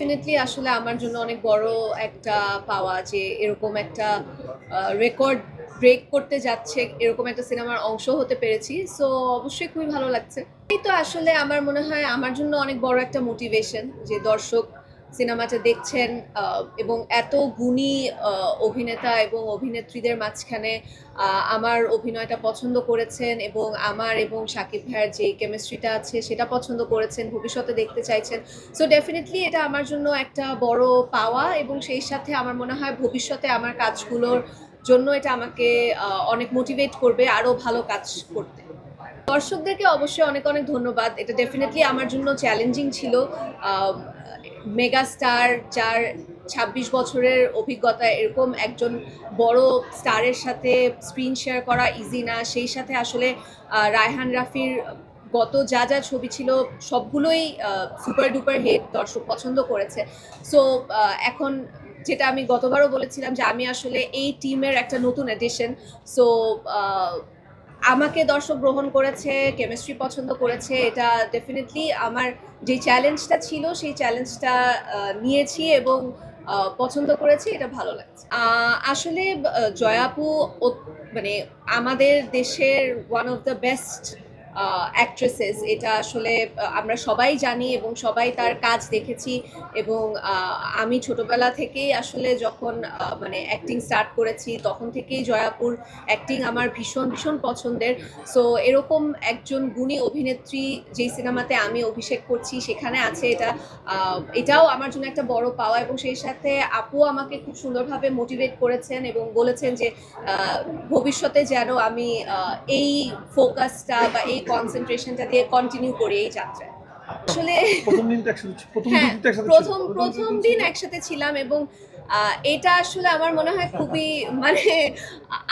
Definitely আসলে আমার জন্য অনেক বড় একটা পাওয়া যে এরকম একটা রেকর্ড ব্রেক করতে যাচ্ছে, এরকম একটা সিনেমার অংশ হতে পেরেছি। সো অবশ্যই খুবই ভালো লাগছে। এই তো আসলে আমার মনে হয় আমার জন্য অনেক বড় একটা মোটিভেশন যে দর্শক সিনেমাটা দেখছেন এবং এত গুণী অভিনেতা এবং অভিনেত্রীদের মাঝখানে আমার অভিনয়টা পছন্দ করেছেন এবং আমার এবং সাকিব ভাইয়ের যে কেমিস্ট্রিটা আছে সেটা পছন্দ করেছেন, ভবিষ্যতে দেখতে চাইছেন। সো ডেফিনেটলি এটা আমার জন্য একটা বড় পাওয়া এবং সেই সাথে আমার মনে হয় ভবিষ্যতে আমার কাজগুলোর জন্য এটা আমাকে অনেক মোটিভেট করবে আরও ভালো কাজ করতে। দর্শকদেরকে অবশ্যই অনেক অনেক ধন্যবাদ। এটা ডেফিনেটলি আমার জন্য চ্যালেঞ্জিং ছিল। মেগা স্টার যার ছাব্বিশ বছরের অভিজ্ঞতা, এরকম একজন বড় স্টারের সাথে স্ক্রিন শেয়ার করা ইজি না। সেই সাথে আসলে রায়হান রাফির গত যা যা ছবি ছিল, সবগুলোই সুপার ডুপার হিট দর্শক পছন্দ করেছে। সো এখন যেটা আমি গতবারও বলেছিলাম যে আমি আসলে এই টিমের একটা নতুন এডিশন সো আমাকে দর্শক গ্রহণ করেছে কেমিস্ট্রি পছন্দ করেছে, এটা ডেফিনেটলি আমার যে চ্যালেঞ্জটা ছিল, সেই চ্যালেঞ্জটা নিয়েছি এবং পছন্দ করেছি, এটা ভালো লাগছে। আসলে জয়াপু মানে আমাদের দেশের one of the best actresses এটা আসলে আমরা সবাই জানি এবং সবাই তার কাজ দেখেছি এবং আমি ছোটবেলা থেকেই আসলে যখন মানে অ্যাক্টিং স্টার্ট করেছি, তখন থেকেই জয়াপুর অ্যাক্টিং আমার ভীষণ ভীষণ পছন্দের। সো এরকম একজন গুণী অভিনেত্রী যেই সিনেমাতে আমি অভিষেক করছি, সেখানে আছে এটা। এটাও আমার জন্য একটা বড় পাওয়া এবং সেই সাথে আপু আমাকে খুব সুন্দরভাবে মোটিভেট করেছেন এবং বলেছেন যে ভবিষ্যতে যেন আমি এই ফোকাসটা বা এই কনসেন্ট্রেশনটা দিয়ে কন্টিনিউ করি এই যাত্রায় আসলে প্রথম দিন একসাথে প্রথম হ্যাঁ দিন একসাথে ছিল। প্রথম প্রথম দিন একসাথে ছিলাম এবং এটা আসলে আমার মনে হয় খুবই মানে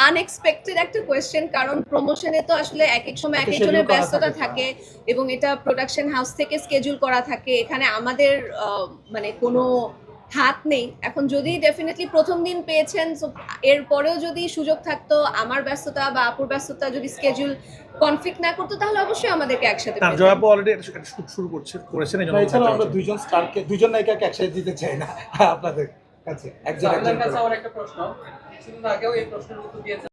আনএক্সপেক্টেড একটা কোয়েশ্চেন কারণ প্রমোশনে তো আসলে এক এক সময় এক একজনের ব্যস্ততা থাকে। এবং এটা প্রোডাকশন হাউস থেকে স্কেজুল করা থাকে এখানে আমাদের মানে কোনো হাত নেই। এখন যদি ডেফিনেটলি প্রথম দিন পেয়েছেন সো এরপরেও যদি সুযোগ থাকতো আমার ব্যস্ততা বা আপুর ব্যস্ততা যদি স্কেজুল কনফ্লিক্ট না করতো তাহলে অবশ্যই আমাদেরকে একসাথে তার পেতেন। আপু অলরেডি শুট শুরু করছে করেছেন এই জন্য আমরা দুইজন স্টারকে দুইজন নায়িকাকে একসাথে দিতে চাই না আপনাদের কাছে একজন একজন কাছে আমার একটা প্রশ্ন। কিছুদিন আগেও এই প্রশ্নের উত্তর দিয়েছেন।